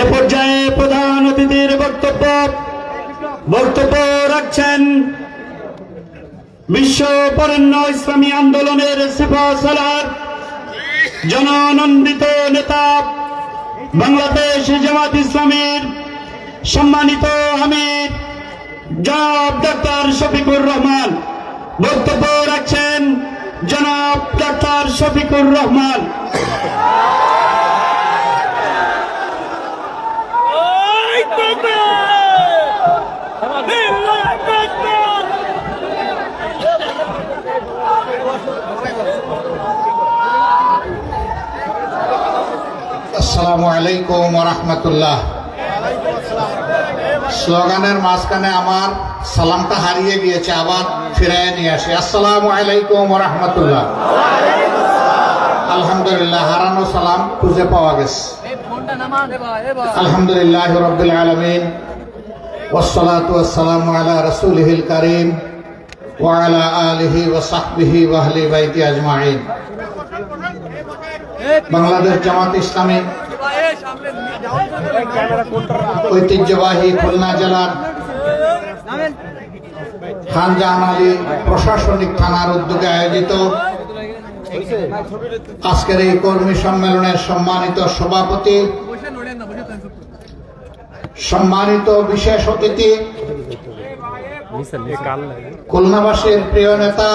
এ পর্যায়ে প্রধান অতিথির বক্তব্য বক্তব্য রাখছেন বিশ্ব বরেণ্য ইসলামী আন্দোলনের সেফা সালার জননন্দিত নেতা, বাংলাদেশ জামাত ইসলামীর সম্মানিত আমির, জনাব ডাক্তার শফিকুর রহমান। বক্তব্য রাখছেন জনাব ডাক্তার শফিকুর রহমান। আসসালামু আলাইকুম রহমতুল্লাহ। স্লোগানের মাঝখানে আমার সালামটা হারিয়ে গিয়েছে, আবার ফিরায় নিয়ে আসি। আসসালাম আলাইকুম রহমতুল্লাহ। আলহামদুলিল্লাহ, হারানো সালাম খুঁজে পাওয়া গেছে। আলহামদুলিল্লাহ রবিল আলমিন ওয়ালা বাংলাদেশ জামাত ইসলামী ঐতিহ্যবাহী খুলনা জেলার খানজাহান আলী প্রশাসনিক থানার উদ্যোগে আয়োজিত আজকের এই কর্মী সম্মেলনের সম্মানিত সভাপতি, সম্মানিত বিশেষ অতিথি, খুলনাবাসীর প্রিয় নেতা,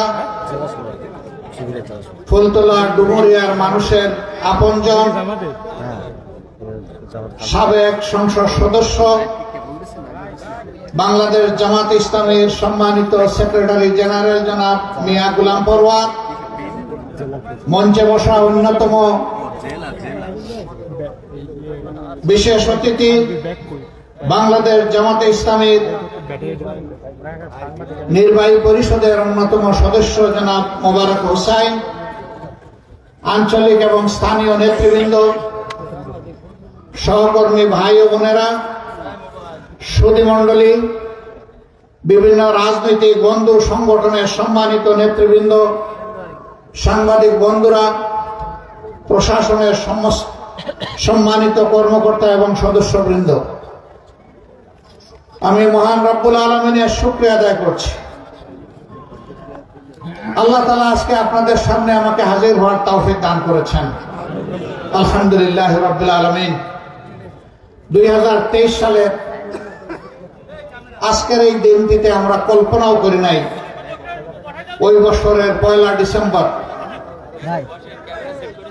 ফুলতলা ডুমুরিয়ার মানুষের আপনজন সাবেক সংসদ সদস্য, বাংলাদেশ জামাত ইসলামের সম্মানিত সেক্রেটারি জেনারেল জনাব মিয়া গুলাম পরওয়ার, মঞ্চে বসা অন্যতম বিশেষ অতিথি বাংলাদেশ জামাতে ইসলামের নির্বাহী পরিষদের অন্যতম সদস্য জনাব মোবারক হোসাইন, আঞ্চলিক এবং স্থানীয় নেতৃবৃন্দ সহকর্মী ভাই ও বোনেরা সুদীমণ্ডলী বিভিন্ন রাজনৈতিক বন্ধু সংগঠনের সম্মানিত নেতৃবৃন্দ, সাংবাদিক বন্ধুরা, প্রশাসনের সম্মানিত কর্মকর্তা এবং সদস্যবৃন্দ, আমি মহান রব্বুল আলমিনের শুক্রিয়া আদায় করছি। আল্লাহ তালা আজকে আপনাদের সামনে আমাকে হাজির হওয়ার তৌফিক দান করেছেন। আলহামদুলিল্লাহ রব্বুল আলমিন। দুই সালের আজকের এই দিনটিতে আমরা কল্পনাও করি নাই। ওই বছরের পয়লা ডিসেম্বর।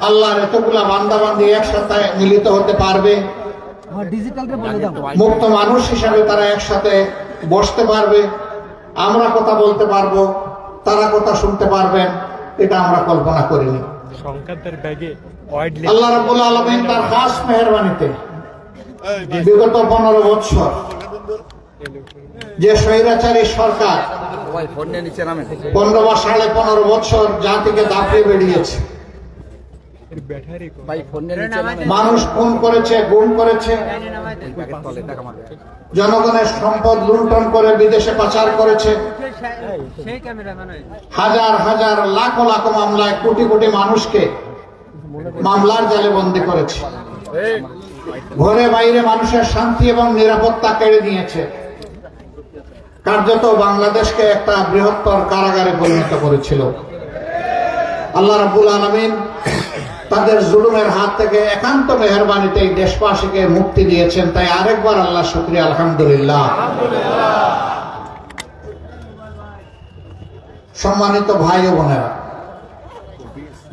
আল্লাহর এতগুলা বান্দাবান্দি একসাথে মিলিত হতে পারবে। ডিজিটালকে বলে দাও। মুক্ত মানুষ হিসাবে তারা একসাথে বসতে পারবে। আমরা কথা বলতে পারব তারা কথা শুনতে পারবেন এটা আমরা কল্পনা করিনি। আল্লাহ রাব্বুল আলমিন তার খাস মেহরবানিতে বিগত পনেরো বছর যে স্বৈরাচারী সরকার ভাই ফোন নিয়ে নিচে নামেন। পনেরো বা সাড়ে পনেরো বছর জাতিকে দাপিয়ে বেরিয়েছে মানুষ খুন করেছে গুম করেছে। জনগণের সম্পদ লুণ্ঠন করে বিদেশে পাচার করেছে। হাজার হাজার লাখ লাখ মামলায় কোটি কোটি মানুষকে মামলার জালে বন্দি করেছে। ঘরে বাইরে মানুষের শান্তি এবং নিরাপত্তা কেড়ে নিয়েছে। কার্যত বাংলাদেশকে একটা বৃহত্তর কারাগারে পরিণত করেছিল। আল্লাহ রাবুল আলমিন তাদের জুলুমের হাত থেকে একান্ত মেহরবানিতে এই দেশবাসীকে মুক্তি দিয়েছেন। তাই আরেকবার আল্লাহ শুক্রিয়া, আলহামদুলিল্লাহ। সম্মানিত ভাই ও বোনেরা,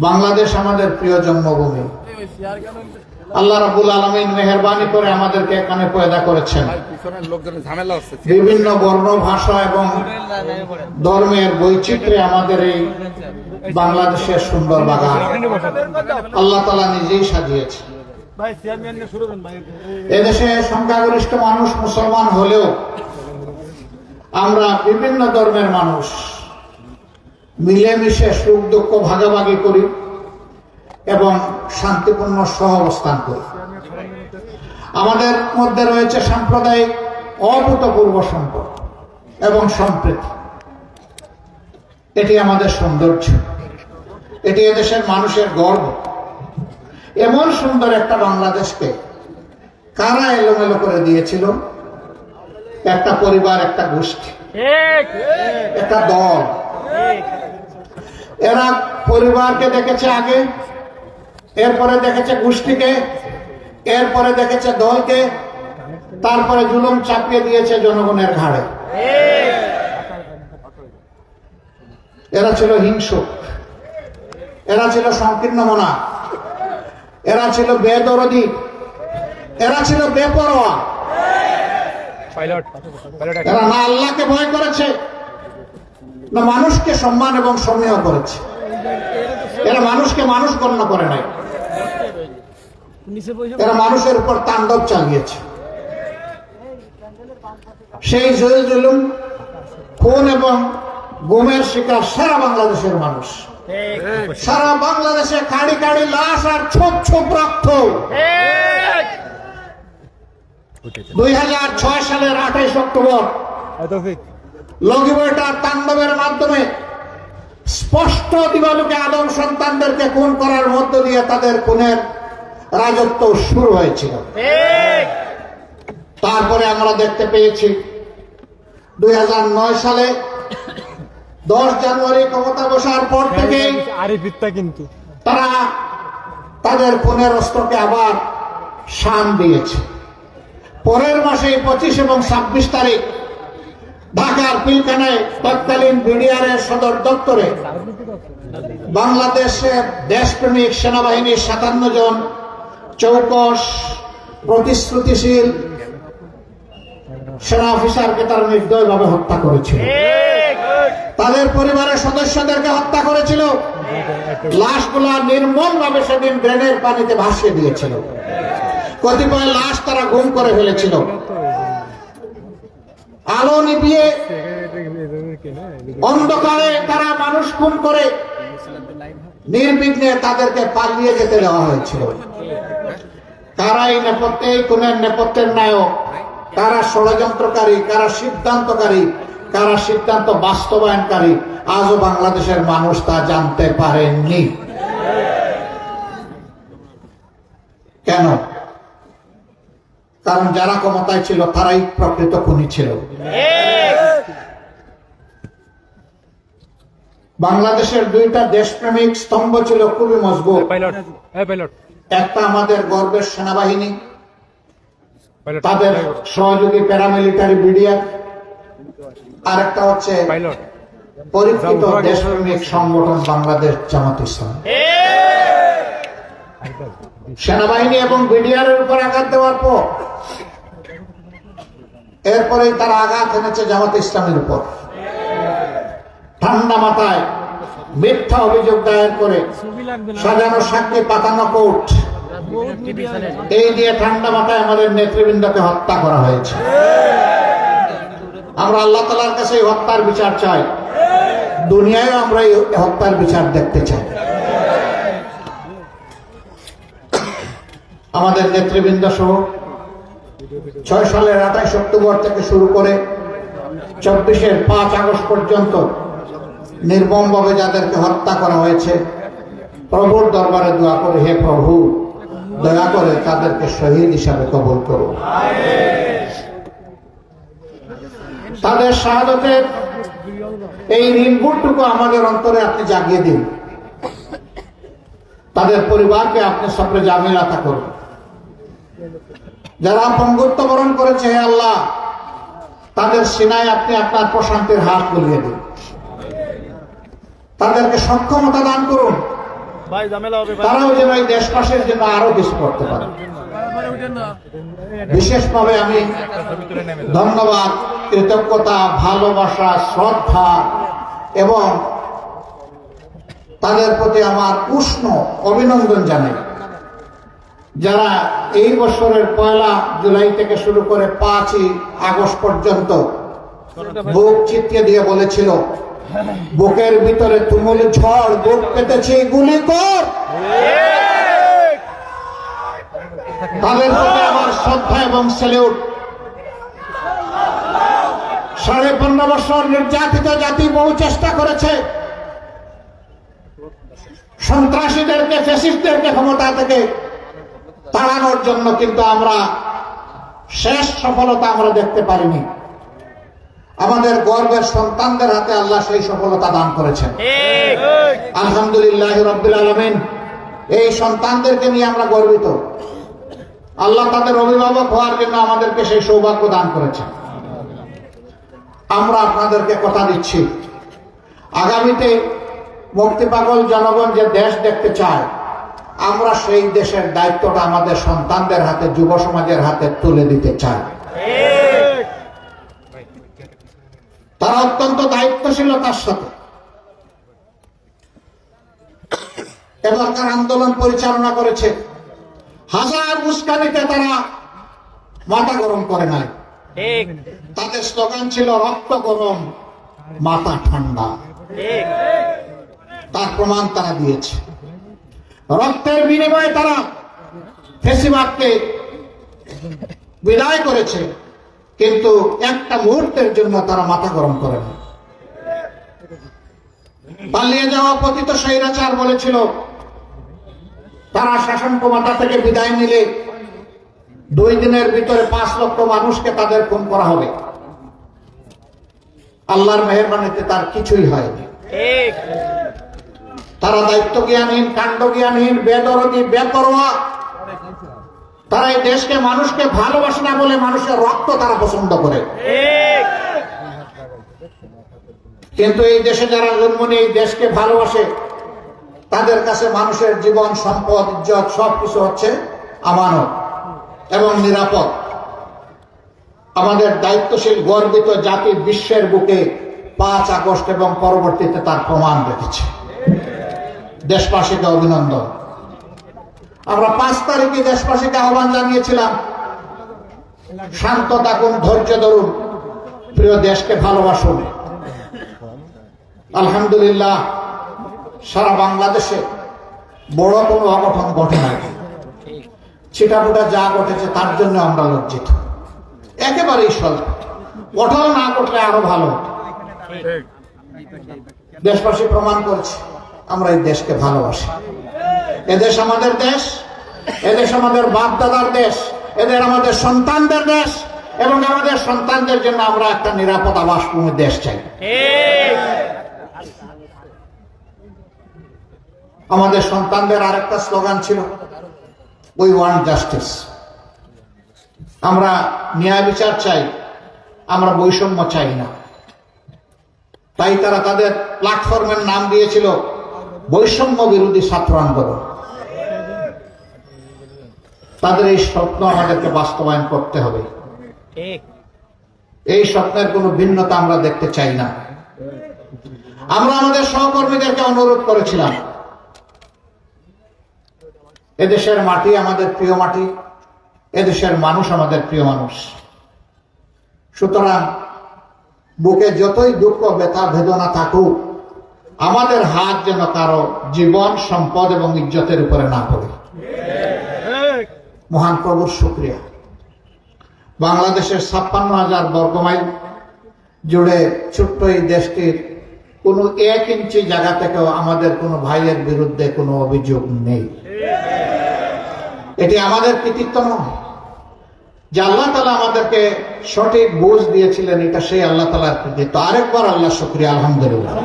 বাংলাদেশ আমাদের প্রিয় জন্মভূমি। আল্লাহ রাবুল আলমিন মেহরবানি করে আমাদেরকে এখানে পয়দা করেছেন। বিভিন্ন বর্ণ ভাষা এবং ধর্মের বৈচিত্র্যে আমাদের এই বাংলাদেশের সুন্দর বাগান। আল্লাহ তালা নিজেই সাজিয়েছে। এদেশে সংখ্যাগরিষ্ঠ মানুষ মুসলমান হলেও আমরা বিভিন্ন ধর্মের মানুষ মিলেমিশে সুখ দুঃখ ভাগাভাগি করি। এবং শান্তিপূর্ণ সহ অবস্থান করি। আমাদের মধ্যে রয়েছে সাম্প্রদায়িক অভূতপূর্ব সম্পর্ক এবং সম্প্রীতি। এটি আমাদের সৌন্দর্য। এটি এদেশের মানুষের গর্ব। এমন সুন্দর একটা বাংলাদেশকে কারা এলোমেলো করে দিয়েছিল? একটা পরিবার একটা গোষ্ঠী একটা দল। এরা পরিবারকে দেখেছে আগে এরপরে দেখেছে গোষ্ঠীকে, এরপরে দেখেছে দলকে, তারপরে জুলুম চাপিয়ে দিয়েছে জনগণের ঘাড়ে। এরা ছিল হিংসুক। এরা ছিল সংকীর্ণ মনা। এরা ছিল বেদরদি। এরা ছিল বেপরোয়া। এরা না আল্লাহকে ভয় করেছে, না মানুষকে সম্মান এবং সম্মেয় করেছে। এরা মানুষকে মানুষ গণ্য করে নাই। এরা মানুষের উপর তাণ্ডব চালিয়েছে। সেই জল জুলুম খুন এবং গুমের শিকার সারা বাংলাদেশের মানুষ। সারা বাংলাদেশে কাড়ি কাড়ি লাশ আর ছোপ ছোপ রক্ত। দুই হাজার ছয় সালের আঠাইশ অক্টোবর তৌফিক। লগিবইটার তাণ্ডবের মাধ্যমে স্পষ্ট দিবালুকে আদম সন্তানদেরকে খুন করার মধ্য দিয়ে তাদের খুনের রাজত্ব শুরু হয়েছিল। তারপরে আমরা দেখতে পেয়েছি দুই হাজার নয় সালে দশ জানুয়ারি ক্ষমতা বসার পর থেকে কিন্তু। তারা তাদের খুনের অস্ত্রকে আবার শান দিয়েছে। পরের মাসে পঁচিশ এবং ছাব্বিশ তারিখ ঢাকার পিলখানায় তৎকালীন বিডিআরের সদর দপ্তরে বাংলাদেশের দেশপ্রেমিক সেনাবাহিনীর সাতান্ন জন চৌকস প্রতিশ্রুতিশীল সেনা অফিসারকে তারা নির্দয়ভাবে হত্যা করেছিল। তাদের পরিবারের সদস্যদেরকে হত্যা করেছিল। লাশগুলা নির্মম ভাবে সেদিন ড্রেনের পানিতে ভাসিয়ে দিয়েছিল। কতিপয় লাশ তারা গুম করে ফেলেছিল। আলো নিভিয়ে অন্ধকারে তারা মানুষ খুন করে নির্বিঘ্নে তাদেরকে পালিয়ে যেতে দেওয়া হয়েছিল। কারা এই নেপথ্যে, এই নেপথ্যের নায়ক। কারা ষড়যন্ত্রকারী, কারা সিদ্ধান্তকারী, কারা সিদ্ধান্ত বাস্তবায়নকারী, আজও বাংলাদেশের মানুষ তা জানতে পারেননি। কেন? কারণ যারা ক্ষমতায় ছিল, তারাই প্রকৃত খুনি ছিল। বাংলাদেশের দুইটা দেশপ্রেমিক স্তম্ভ ছিল খুবই মজবুত। একটা আমাদের গর্বের সেনাবাহিনী তাদের সহযোগী প্যারামিলিটারি বিডিআর আর একটা হচ্ছে পাইলট পরীক্ষিত দেশপ্রেমিক সংগঠন বাংলাদেশ জামাত ইসলাম। সেনাবাহিনী এবং বিডিআর এর উপর আঘাত দেওয়ার পর এরপরে তারা আঘাত এনেছে জামাত ইসলামের উপর। ঠান্ডা মাথায় মিথ্যা অভিযোগ দায়ের করে সাজানো সাক্ষী পাতানো কোর্ট। এই দিয়ে ঠান্ডা মাথায় আমাদের নেতৃবৃন্দকে হত্যা করা হয়েছে। আমরা আল্লাহ তালার কাছে হত্যার বিচার চাই। দুনিয়ায় আমরা এই হত্যার বিচার দেখতে চাই। আমাদের নেতৃবৃন্দ সহ ছয় সালের আঠাইশ অক্টোবর থেকে শুরু করে চব্বিশের পাঁচ আগস্ট পর্যন্ত নির্মমভাবে যাদেরকে হত্যা করা হয়েছে, প্রভুর দরবারে দোয়া করে, হে প্রভু দয়া করে তাদেরকে শহীদ হিসাবে কবল করো তাদের শাহাদতের এই ঋণগুটুকু আমাদের অন্তরে আপনি জাগিয়ে দিন। তাদের পরিবারকে আপনি সবরে জামিল আতা করুন। যারা পঙ্গুত্ব বরণ করেছে, হে আল্লাহ, তাদের সিনায় আপনি আপনার প্রশান্তির হাত বুলিয়ে দিন। তাদেরকে সক্ষমতা দান করুন। তারাও যেন এই দেশবাসীর জন্য আরও কিছু করতে পারে। বিশেষভাবে আমি ধন্যবাদ কৃতজ্ঞতা ভালোবাসা শ্রদ্ধা এবং তাদের প্রতি আমার উষ্ণ অভিনন্দন জানাই। যারা এই বছরের পয়লা জুলাই থেকে শুরু করে পাঁচই আগস্ট পর্যন্ত বুক চিতিয়ে দিয়ে বলেছিল বুকের ভিতরে তুমুল ঝড়, বুক পেতেছে গুলি কর। তাদের প্রতি আমার শ্রদ্ধা এবং সেলিউট সাড়ে পনেরো বছর নির্যাতিত জাতি বহু চেষ্টা করেছে। সন্ত্রাসীদেরকে ফেসিস্টদেরকে ক্ষমতা থেকে তাড়ানোর জন্য কিন্তু আমরা শেষ সফলতা আমরা দেখতে পারিনি। আমাদের গর্বের সন্তানদের হাতে আল্লাহ সেই সফলতা দান করেছেন। আলহামদুলিল্লাহ রব্বুল আলমিন এই সন্তানদেরকে নিয়ে আমরা গর্বিত। আল্লাহ তাদের অভিভাবক হওয়ার জন্য আমাদেরকে সেই সৌভাগ্য দান করেছেন। আমরা আপনাদেরকে কথা দিচ্ছি। আগামীতে মুক্তি পাগল জনগণ যে দেশ দেখতে চায় আমরা সেই দেশের দায়িত্বটা আমাদের সন্তানদের হাতে যুব সমাজের হাতে তুলে দিতে চাই। তারা অত্যন্ত দায়িত্বশীলতার সাথে। এবারকার আন্দোলন পরিচালনা করেছে। হাজার উস্কানিতে তারা মাথা গরম করে নাই। তাদের স্লোগান ছিল রক্ত গরম মাথা ঠান্ডা। তার প্রমাণ তারা দিয়েছে। রক্তের বিনিময়ে তারা ফেসিবাদকে বিদায় করেছে। কিন্তু একটা মুহূর্তের জন্য তারা মাথা গরম করে না। পালিয়ে যাওয়া পতিত স্বৈরাচার বলেছিল, তারা শাসন ক্ষমতা থেকে বিদায় নিলে দুই দিনের ভিতরে পাঁচ লক্ষ মানুষকে তাদের খুন করা হবে। আল্লাহর মেহরবানিতে তার কিছুই হয়নি। তারা দায়িত্ব জ্ঞানহীন কাণ্ড জ্ঞানহীন বেদরদি, বেপরোয়া তারা এই দেশকে মানুষকে ভালোবাসে না বলে মানুষের রক্ত তারা পছন্দ করে। কিন্তু এই দেশে যারা জন্ম নিয়ে দেশকে ভালোবাসে, তাদের কাছে মানুষের জীবন, সম্পদ, ইজ্জত সবকিছু হচ্ছে আমানত এবং নিরাপদ। আমাদের দায়িত্বশীল, গর্বিত জাতি বিশ্বের বুকে পাঁচ আগস্ট এবং পরবর্তীতে তার প্রমাণ রেখেছে। দেশবাসীকে অভিনন্দন। আমরা পাঁচ তারিখে দেশবাসীকে আহ্বান জানিয়েছিলাম শান্ত থাকুন ধৈর্য ধরুন, প্রিয় দেশকে ভালোবাসুন। আলহামদুলিল্লাহ, সারা বাংলাদেশে বড় কোনো অঘটন ঘটে নাই। ছিটাফুটা যা ঘটেছে তার জন্য আমরা লজ্জিত। একেবারেই স্বল্প ঘটনা না ঘটলে আরও ভালো। দেশবাসী প্রমাণ করছে, আমরা এই দেশকে ভালোবাসি। এদেশ আমাদের দেশ, এদেশ আমাদের বাপ দাদার দেশ, এদের আমাদের সন্তানদের দেশ, এবং আমাদের সন্তানদের জন্য আমরা একটা নিরাপদ আবাসভূমি দেশ চাই। আমাদের সন্তানদের আরেকটা স্লোগান ছিল উই ওয়ান্ট জাস্টিস আমরা ন্যায় বিচার চাই, আমরা বৈষম্য চাই না। তাই তারা তাদের প্ল্যাটফর্মের নাম দিয়েছিল, বৈষম্য বিরোধী ছাত্র আন্দোলন। তাদের এই স্বপ্ন আমাদেরকে বাস্তবায়ন করতে হবে। এই স্বপ্নের কোনো ভিন্নতা আমরা দেখতে চাই না। আমরা আমাদের সহকর্মীদেরকে অনুরোধ করেছিলাম। এদেশের মাটি আমাদের প্রিয় মাটি এদেশের মানুষ আমাদের প্রিয় মানুষ। সুতরাং বুকে যতই দুঃখ ব্যথা বেদনা থাকুক আমাদের হাত যেন কারও জীবন সম্পদ এবং ইজ্জতের উপরে না পড়ে। মহান প্রভুর শুক্রিয়া। বাংলাদেশের ছাপ্পান্ন হাজার বর্গমাইল জুড়ে ছোট্ট এই দেশটির কোনো এক ইঞ্চি জায়গা থেকেও আমাদের কোনো ভাইয়ের বিরুদ্ধে কোনো অভিযোগ নেই। এটি আমাদের কৃতিত্ব নয়। যে আল্লাহ তালা আমাদেরকে সঠিক বুঝ দিয়েছিলেন, এটা সেই আল্লাহ তালার কৃতিত্ব। আরেকবার আল্লাহ শুক্রিয়া, আলহামদুলিল্লাহ।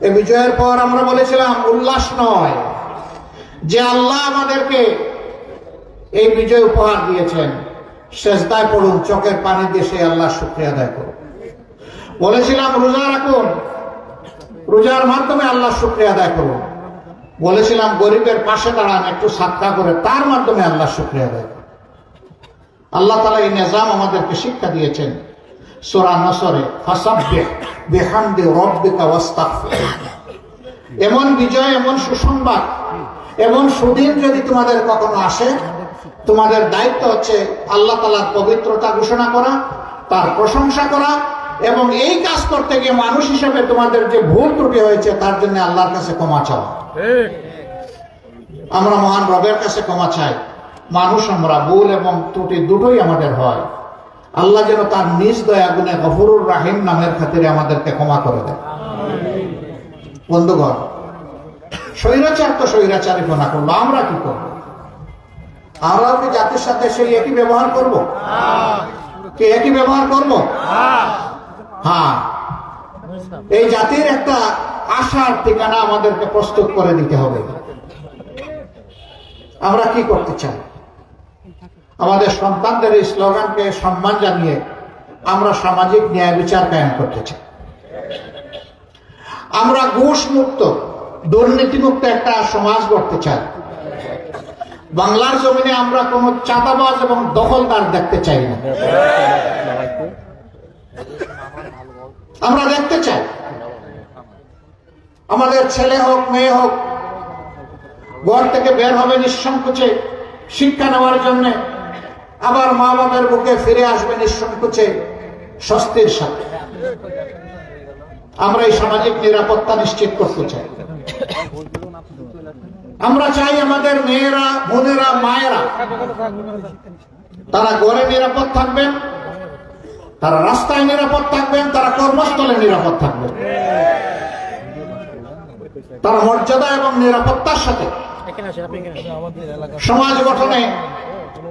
এই বিজয়ের পর আমরা বলেছিলাম, উল্লাস নয়। যে আল্লাহ আমাদেরকে এই বিজয় উপহার দিয়েছেন। শেষদায় পড়ুন, চোখের পানি দিয়ে সেই আল্লাহ শুক্রিয়া আদায় করুন। বলেছিলাম, রোজা রাখুন। রোজার মাধ্যমে আল্লাহ শুক্রিয়া আদায় করুন। বলেছিলাম, গরিবের পাশে দাঁড়ান, একটু সাতটা করে, তার মাধ্যমে আল্লাহ শুক্রিয়া আদায় করুন। আল্লাহ তালা এই নিজাম আমাদেরকে শিক্ষা দিয়েছেন। সোরা নসরে এমন বিজয়, এমন সুসংবাদ, এমন সুদিন যদি তোমাদের কখনো আসে তোমাদের দায়িত্ব হচ্ছে আল্লাহ তালার পবিত্রতা ঘোষণা করা তার প্রশংসা করা এবং এই কাজ করতে গিয়ে মানুষ হিসেবে তোমাদের যে ভুল ত্রুটি হয়েছে তার জন্য আল্লাহর কাছে ক্ষমা চাওয়া আমরা মহান রবের কাছে ক্ষমা চাই। মানুষ আমরা ভুল এবং ত্রুটি দুটোই আমাদের হয়। আল্লাহ যেন তার নিজ দয়া গুণে গফরুর রাহিম নামের খাতিরে আমাদেরকে ক্ষমা করে দেয়। বন্ধুগণ স্বৈরাচার তো স্বৈরাচারী না করল আমরা কি করব? আমরাও কি জাতির সাথে সেই একই ব্যবহার করব? কি একই ব্যবহার করব? হ্যাঁ। এই জাতির একটা আশার ঠিকানা আমাদেরকে প্রস্তুত করে দিতে হবে। আমরা কি করতে চাই? আমাদের সন্তানদের এই স্লোগানকে সম্মান জানিয়ে আমরা সামাজিক ন্যায় বিচার কায়েম করতে চাই। আমরা ঘুষ মুক্ত দুর্নীতি মুক্ত একটা সমাজ গড়তে চাই। বাংলার জমিনে আমরা কোনো চাঁদাবাজ এবং দখলদার দেখতে চাই না। আমরা দেখতে চাই। আমাদের ছেলে হোক, মেয়ে হোক, ঘর থেকে বের হবে নিঃসংকোচে, শিক্ষা নেওয়ার জন্য, আবার মা বাবার বুকে ফিরে আসবে নিঃসংকোচে, স্বস্তির সাথে। আমরা এই সামাজিক নিরাপত্তা নিশ্চিত করতে চাই। আমরা চাই আমাদের মেয়েরা বোনেরা মায়েরা তারা ঘরে নিরাপদ থাকবেন তারা রাস্তায় নিরাপদ থাকবেন তারা কর্মস্থলে নিরাপদ থাকবেন। তারা মর্যাদা এবং নিরাপত্তার সাথে সমাজ গঠনে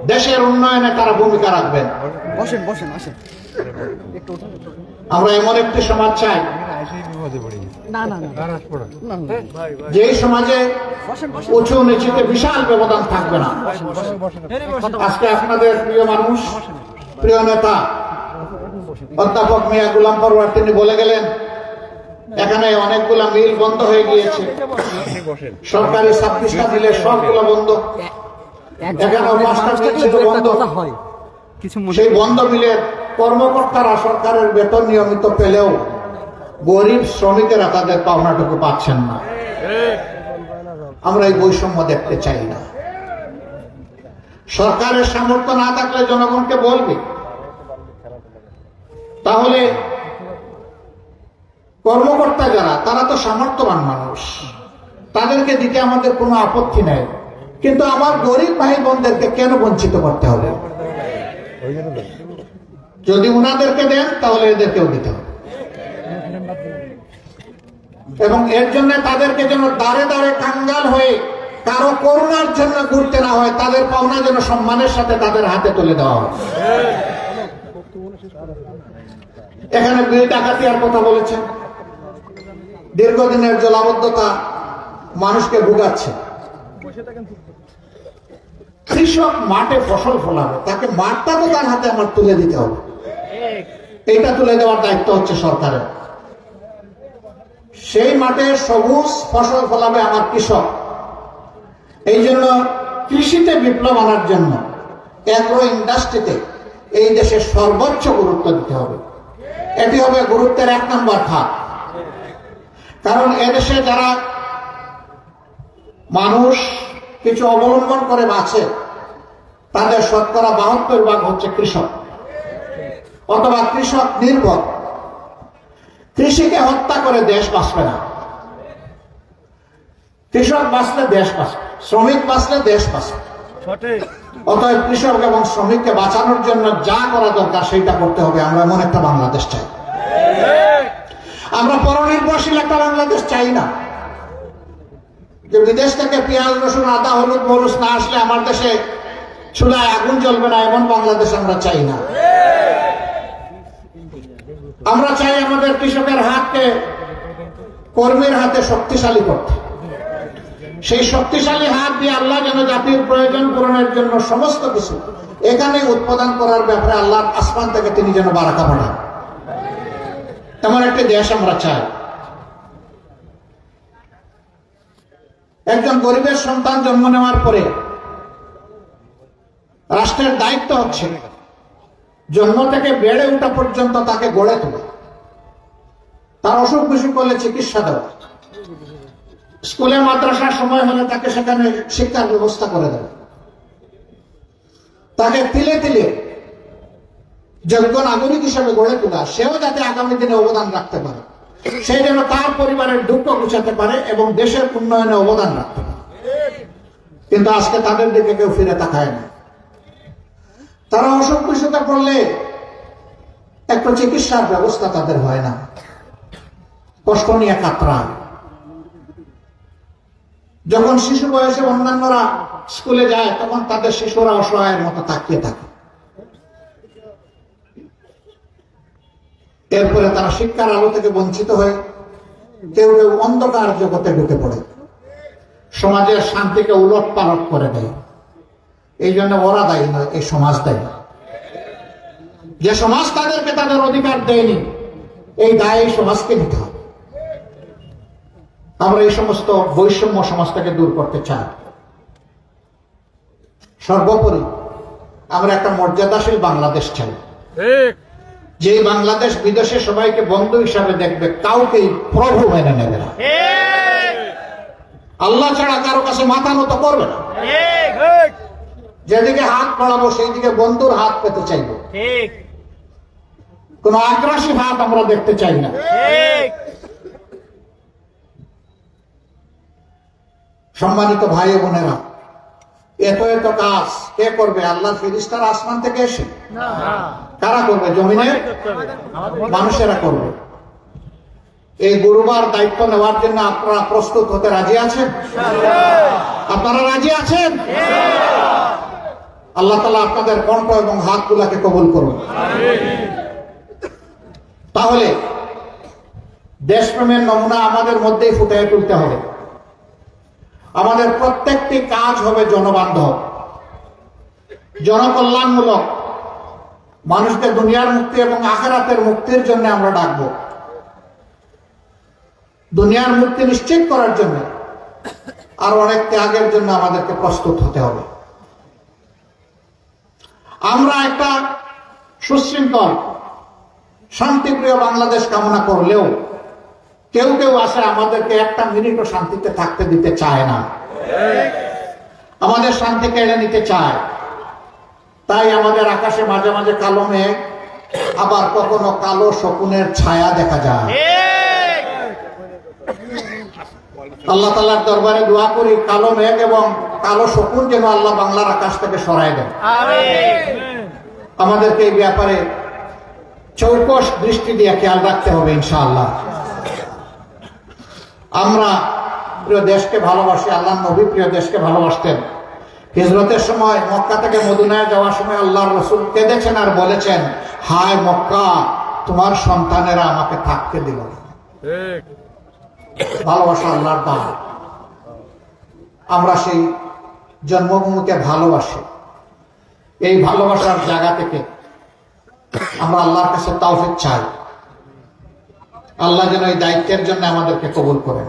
দেশের উন্নয়নে তারা ভূমিকা রাখবেন। বসেন বসেন আসেন। আমরা এমন একটি সমাজ চাই যে সমাজে উঁচু নিচুতে বিশাল ব্যবধান থাকবে না। আজকে আপনাদের প্রিয় মানুষ প্রিয় নেতা অধ্যাপক মিয়া গুলাম পরোয়ার তিনি বলে গেলেন এখানে অনেকগুলা মিল বন্ধ হয়ে গিয়েছে। সরকারি ছাব্বিশটা মিলে সবগুলো বন্ধ। এখানে পাঁচটা মিল ছিল বন্ধ সেই বন্ধ মিলের কর্মকর্তারা সরকারের বেতন নিয়মিত পেলেও গরিব শ্রমিকেরা তাদের পাওনাটুকু পাচ্ছেন না। আমরা এই বৈষম্য দেখতে চাই না। সরকারের সামর্থ্য না থাকলে জনগণকে বলবে। তাহলে কর্মকর্তা যারা, তারা তো সামর্থ্যবান মানুষ। তাদেরকে দিতে আমাদের কোনো আপত্তি নেই। কিন্তু আমার গরিব ভাই বোনদেরকে কেন বঞ্চিত করতে হবে? যদি উনাদেরকে দেন, তাহলে এদেরকেও দিতে হবে। এবং এর জন্য তাদেরকে যেন দাঁড়ে দাঁড়ে কাঙ্গাল হয়ে কারও করুণার জন্য ঘুরতে না হয়, তাদের পাওনা যেন সম্মানের সাথে তাদের হাতে তুলে দেওয়া হয়। এখানে বিল ডাকাতিয়ার কথা বলেছেন। দীর্ঘদিনের জলাবদ্ধতা মানুষকে ভুগাচ্ছে। কৃষক মাঠে ফসল ফলাবে, তাকে মাঠটা তো তার হাতে আমার তুলে দিতে হবে। এইটা তুলে দেওয়ার দায়িত্ব হচ্ছে সরকারের। সেই মাঠে সবুজ ফসল ফলাবে আমার কৃষক। এই জন্য কৃষিতে বিপ্লব আনার জন্য এগ্রো ইন্ডাস্ট্রিতে এই দেশে সর্বোচ্চ গুরুত্ব দিতে হবে। এটি হবে গুরুত্বের এক নম্বর খাত কারণ এদেশে যারা মানুষ কিছু অবলম্বন করে বাঁচে তাদের শতকরা বাহাত্তর ভাগ হচ্ছে কৃষক। অথবা কৃষক নির্ভর। কৃষিকে হত্যা করে দেশ বাঁচবে না। কৃষক বাঁচলে দেশ বাঁচবে শ্রমিক বাঁচলে দেশ বাঁচবে। অতএব কৃষক এবং শ্রমিককে বাঁচানোর জন্য যা করা দরকার সেইটা করতে হবে। আমরা এমন একটা বাংলাদেশ চাই। আমরা পরনির্ভরশীল একটা বাংলাদেশ চাই না। যে বিদেশ থেকে পেঁয়াজ রসুন আদা হলুদ মরুচ না আসলে আমার দেশে চুলায় আগুন জ্বলবে না এমন বাংলাদেশ আমরা চাই না। আমরা চাই আমাদের কৃষকের হাতকে কর্মীর হাতে শক্তিশালী করতে। সেই শক্তিশালী হাত দিয়ে আল্লাহ যেন জাতির প্রয়োজন পূরণের জন্য সমস্ত কিছু এখানে উৎপাদন করার ব্যাপারে আল্লাহ আসমান থেকে তিনি যেন বারাকা পাঠান এমন একটি দেশ আমরা চাই। একজন গরিবের সন্তান জন্ম নেওয়ার পরে রাষ্ট্রের দায়িত্ব হচ্ছে জন্ম থেকে বেড়ে ওঠা পর্যন্ত তাকে গড়ে তোলা। তার অসুখ বিসুখ করলে চিকিৎসা দেওয়া। স্কুলে মাদ্রাসার সময় হলে তাকে সেখানে শিক্ষার ব্যবস্থা করে দেবে তাকে তিলে তিলে যোগ্য নাগরিক হিসেবে গড়ে তোলা। সেও যাতে আগামী দিনে অবদান রাখতে পারে। সে যেন তার পরিবারের দুঃখ গুছাতে পারে এবং দেশের উন্নয়নে অবদান রাখতে পারে। কিন্তু আজকে তাদের দিকে কেউ ফিরে তাকায় না। তারা বিসুখে পড়লে একটা চিকিৎসার ব্যবস্থা তাদের হয় না। কষ্ট নিয়ে কাতরায় যখন শিশু বয়সে অন্যান্যরা স্কুলে যায়, তখন তাদের শিশুরা অসহায়ের মতো তাকিয়ে থাকে। এরপরে তারা শিক্ষার আলো থেকে বঞ্চিত হয়ে কেউ কেউ অন্ধকার জগতে ঢুকে পড়ে। সমাজের শান্তিকে উলট পালট করে দেয়। এই জন্য ওরা দায়ী নয় এই সমাজ দায়ী যে সমাজ তাদেরকে তাদের অধিকার দেয়নি এই দায় এই সমাজকে নিতে হবে। আমরা এই সমস্ত বৈষম্য সমাজটাকে দূর করতে চাই। সর্বোপরি আমরা একটা মর্যাদাশীল বাংলাদেশ চাই। যে বাংলাদেশ বিদেশে সবাইকে বন্ধু হিসাবে দেখবে কাউকে প্রভু মেনে নেবে না। আল্লাহ ছাড়া কারও কাছে মাথা নত করবে না। যেদিকে হাত পড়াবো সেই দিকে বন্ধুর হাত পেতে চাইব। কোন আগ্রাসী হাত আমরা দেখতে চাই না। সম্মানিত ভাই বোনেরা এত এত কাজ কে করবে? আল্লাহ ফিরিস্তার আসমান থেকে এসে? কারা করবে? জমিনে? মানুষেরা করবে। এই গুরুবার দায়িত্ব নেওয়ার জন্য আপনারা প্রস্তুত হতে রাজি আছেন? আপনারা রাজি আছেন? আল্লাহ তালা আপনাদের কণ্ঠ এবং হাতগুলাকে কবুল করুন। তাহলে, দেশপ্রেমের নমুনা আমাদের মধ্যেই ফুটিয়ে তুলতে হবে। আমাদের প্রত্যেকটি কাজ হবে জনবান্ধব। জনকল্যাণমূলক। মানুষকে দুনিয়ার মুক্তি এবং আখেরাতের মুক্তির জন্য আমরা ডাকবো। দুনিয়ার মুক্তি নিশ্চিত করার জন্য। আর অনেক ত্যাগের জন্য আমাদেরকে প্রস্তুত হতে হবে। আমরা একটা সুশৃঙ্খল, শান্তিপ্রিয় বাংলাদেশ কামনা করলেও কেউ কেউ আসে আমাদেরকে একটা মিনিটও শান্তিতে থাকতে দিতে চায় না। আমাদের শান্তি কেড়ে নিতে চায়। তাই আমাদের আকাশে মাঝে মাঝে কালো মেঘ, আবার কখনো কালো শকুনের ছায়া দেখা যায়। আল্লাহ তালার দরবারে দোয়া করি কালো মেঘ এবং কালো শকুন যেন আল্লাহ বাংলার আকাশ থেকে সরাই দেন। আমাদেরকে এই ব্যাপারে চৌকস দৃষ্টি দিয়ে খেয়াল রাখতে হবে ইনশাআল্লাহ। আমরা প্রিয় দেশকে ভালোবাসি আল্লাহ নবী প্রিয় দেশকে ভালোবাসতেন। হিজরতের সময় মক্কা থেকে মদিনায় যাওয়ার সময় আল্লাহর রসুল কেঁদেছেন আর বলেছেন হায় মক্কা তোমার সন্তানেরা আমাকে থাকতে দিল না। ভালোবাসা আল্লাহর দান। আমরা সেই জন্মভূমিকে ভালোবাসি। এই ভালোবাসার জায়গা থেকে আমরা আল্লাহর কাছে তাওফিক চাই। আল্লাহ যেন এই দায়িত্বের জন্য আমাদেরকে কবুল করেন।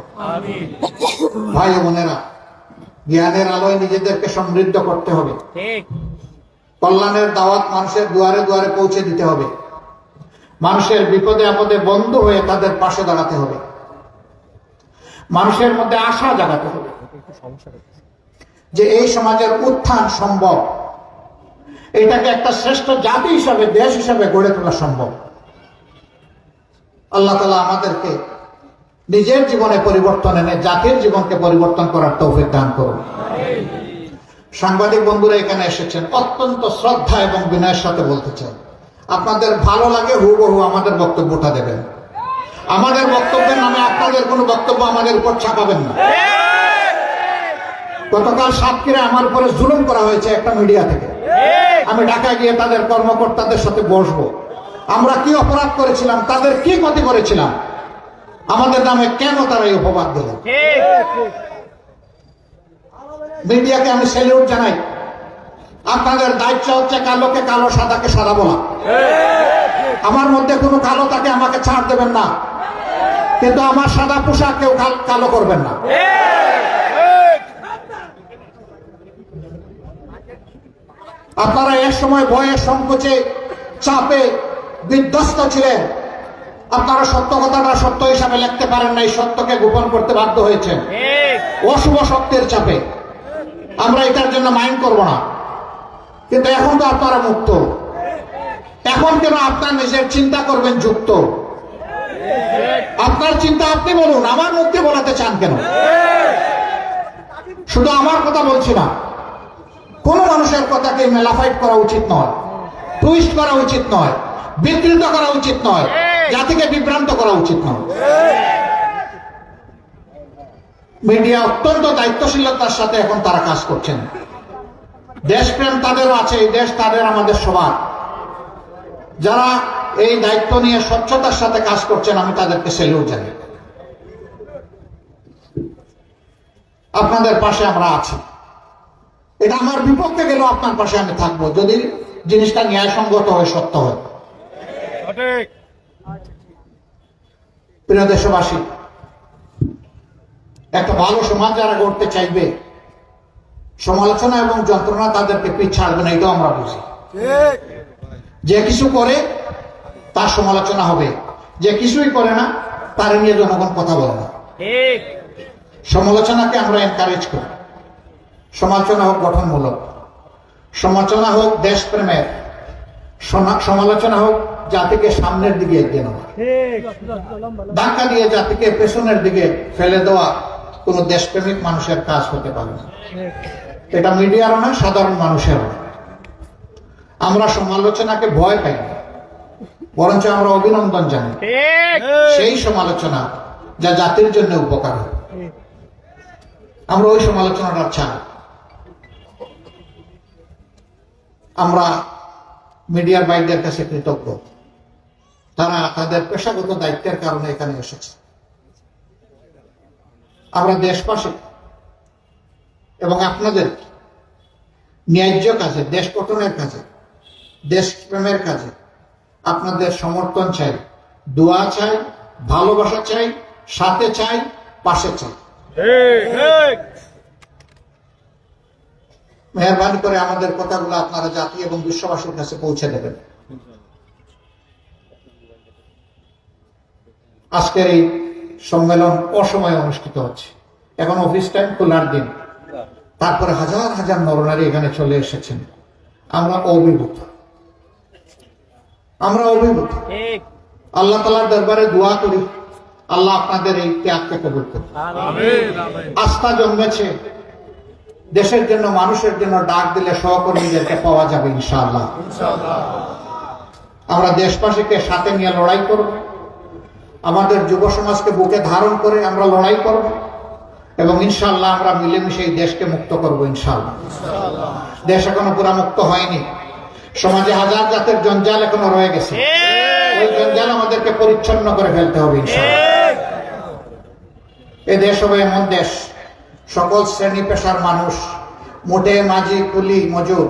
ভাই বোনেরা জ্ঞানের আলোয় নিজেদেরকে সমৃদ্ধ করতে হবে। কল্যাণের দাওয়াত মানুষের দুয়ারে দুয়ারে পৌঁছে দিতে হবে। মানুষের বিপদে আপদে বন্ধু হয়ে তাদের পাশে দাঁড়াতে হবে। মানুষের মধ্যে আশা জাগাতে হবে। যে এই সমাজের উত্থান সম্ভব। এটাকে একটা শ্রেষ্ঠ জাতি হিসাবে, দেশ হিসাবে গড়ে তোলা সম্ভব। আল্লাহ তালা আমাদেরকে নিজের জীবনে পরিবর্তন এনে জাতির জীবনকে পরিবর্তন করার তৌফিক দান করুন। সাংবাদিক বন্ধুরা এখানে এসেছেন, অত্যন্ত শ্রদ্ধা এবং বিনয়ের সাথে বলতে চাই। আপনাদের ভালো লাগে হুবহু আমাদের বক্তব্যটা দেবেন। আমাদের বক্তব্যের নামে আপনাদের কোনো বক্তব্য আমাদের উপর ছাপাবেন না। গতকাল সাতক্ষীরে আমার উপরে জুলুম করা হয়েছে একটা মিডিয়া থেকে। আমি ঢাকায় গিয়ে তাদের কর্মকর্তাদের সাথে বসবো। আমরা কি অপরাধ করেছিলাম, তাদের কি ক্ষতি করেছিলাম, আমাদের নামে কেন তারা এই অপবাদ দিলেন মিডিয়াকে আমি স্যালিউট জানাই। আপনাদের দায়িত্ব হচ্ছে কালোকে কালো, সাদাকে সাদা বলা। আমার মধ্যে কোনো কালো তাকে আমাকে ছাড় দেবেন না। কিন্তু আমার সাদা পোশাক কেউ কাল- করবেন না। আপনারা এর সময় ভয়ে সংকোচে, চাপে বিধ্বস্ত ছিলেন। আপনারা সত্য কথাটা সত্য হিসাবে লিখতে পারেন না এই সত্যকে গোপন করতে বাধ্য হয়েছেন। অশুভ শক্তির চাপে। আমরা এটার জন্য মাইন্ড করব না। কিন্তু এখন তো আপনারা মুক্ত। এখন কেন আপনার নিজের চিন্তা করবেন যুক্ত? আপনার চিন্তা আপনি বলুন, আমার মধ্যে বলাতে চান কেন? শুধু আমার কথা বলছি না, কোন মানুষের কথাকে মেলাফাইট করা উচিত নয়, টুইস্ট করা উচিত নয়, বিকৃত করা উচিত নয়, জাতিকে বিভ্রান্ত করা উচিত নয়। মিডিয়া অত্যন্ত দায়িত্বশীলতার সাথে এখন তারা কাজ করছেন। দেশপ্রেম তাদেরও আছে দেশ তাদের আমাদের সবার। যারা এই দায়িত্ব নিয়ে স্বচ্ছতার সাথে কাজ করছেন আমি তাদেরকে সেলিউট জানাই আপনাদের পাশে আমরা আছি। এটা আমার বিপক্ষে গেলেও আপনার পাশে আমি থাকব যদি জিনিসটা ন্যায়সঙ্গত হয়ে সত্য হয়। প্রিয় দেশবাসী একটা ভালো সমাজ যারা গড়তে চাইবে সমালোচনা এবং যন্ত্রণা তাদেরকে পিছ ছাড়বে না এটাও আমরা বুঝি। ঠিক। যে কিছু করে তার সমালোচনা হবে। যে কিছুই করে না তার নিয়ে জনগণ কথা বলে না। সমালোচনাকে আমরা এনকারেজ করি। সমালোচনা হোক গঠনমূলক। সমালোচনা হোক দেশপ্রেমের। সমালোচনা হোক জাতিকে সামনের দিকে এগিয়ে নেওয়া ধাক্কা দিয়ে জাতিকে পেছনের দিকে ফেলে দেওয়া কোন দেশপ্রেমিক মানুষের কাজ হতে পারে না। এটা মিডিয়ারও না সাধারণ মানুষেরও। আমরা সমালোচনাকে ভয় পাই না। বরঞ্চ আমরা অভিনন্দন জানাই। সেই সমালোচনা যা জাতির জন্য উপকার হবে আমরা ওই সমালোচনাটা চাই আমরা মিডিয়ার বাইকদের কাছে কৃতজ্ঞ। তারা তাদের পেশাগত দায়িত্বের কারণে এখানে এসেছে। আমরা দেশবাসী এবং আপনাদের ন্যায্য কাজে দেশ গঠনের কাজে দেশপ্রেমের কাজে আপনাদের সমর্থন চাই, দোয়া চাই, ভালোবাসা চাই, সাথে চাই, পাশে চাই। মেহরবানি করে আমাদের কথাগুলো আপনারা জাতি এবং বিশ্ববাসীর কাছে পৌঁছে দেবেন। আজকের এই সম্মেলন অসময়ে অনুষ্ঠিত হচ্ছে। এখন অফিস টাইম খোলার দিন। তারপরে হাজার হাজার নরনারী এখানে চলে এসেছেন। আমরা অভিভূত আমরা অভিভূত। আল্লাহ তালার দরবারে দোয়া করি। আল্লাহ আপনাদের এই ত্যাগকে কবুল করুন। আস্থা জন্মেছে। দেশের জন্য মানুষের জন্য ডাক দিলে সহকর্মীদেরকে পাওয়া যাবে ইনশাআল্লাহ। আমরা দেশবাসীকে সাথে নিয়ে লড়াই করব। আমাদের যুব সমাজকে বুকে ধারণ করে আমরা লড়াই করব। এবং ইনশাআল্লাহ আমরা মিলেমিশে এই দেশকে মুক্ত করব ইনশাআল্লাহ। দেশ এখনও পুরা মুক্ত হয়নি। সমাজে হাজার জাতের জঞ্জাল এখনও রয়ে গেছে। ওই জঞ্জাল আমাদেরকে পরিচ্ছন্ন করে ফেলতে হবে এ দেশ হবে এমন দেশ সকল শ্রেণি পেশার মানুষ মোটে মাঝি কুলি মজুর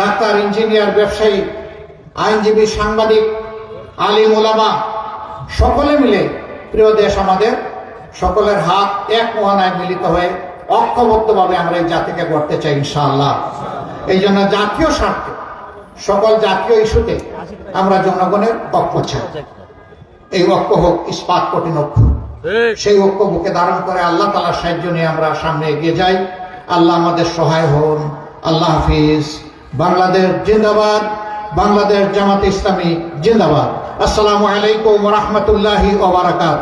ডাক্তার ইঞ্জিনিয়ার ব্যবসায়ী আইনজীবী সাংবাদিক আলিম ওলামা সকলে মিলে প্রিয় দেশ আমাদের সকলের হাত এক মহানায় মিলিত হয়ে ঐক্যবদ্ধভাবে আমরা এই জাতিকে গড়তে চাই ইনশাআল্লাহ। এই জন্য জাতীয় স্বার্থে সকল জাতীয় ইস্যুতে আমরা জনগণের ঐক্য চাই। এই ঐক্য হোক ইস্পাত কঠিন ঐক্য সেই ঐক্য বুকে ধারণ করে আল্লাহ তালার সাহায্য নিয়ে আমরা সামনে এগিয়ে যাই। আল্লাহ আমাদের সহায় হন। আল্লাহ হাফিজ। বাংলাদেশ জিন্দাবাদ। বাংলাদেশ জামাত ইসলামী জিন্দাবাদ। আসসালামু আলাইকুম রহমতুল্লাহি ওবরাকাত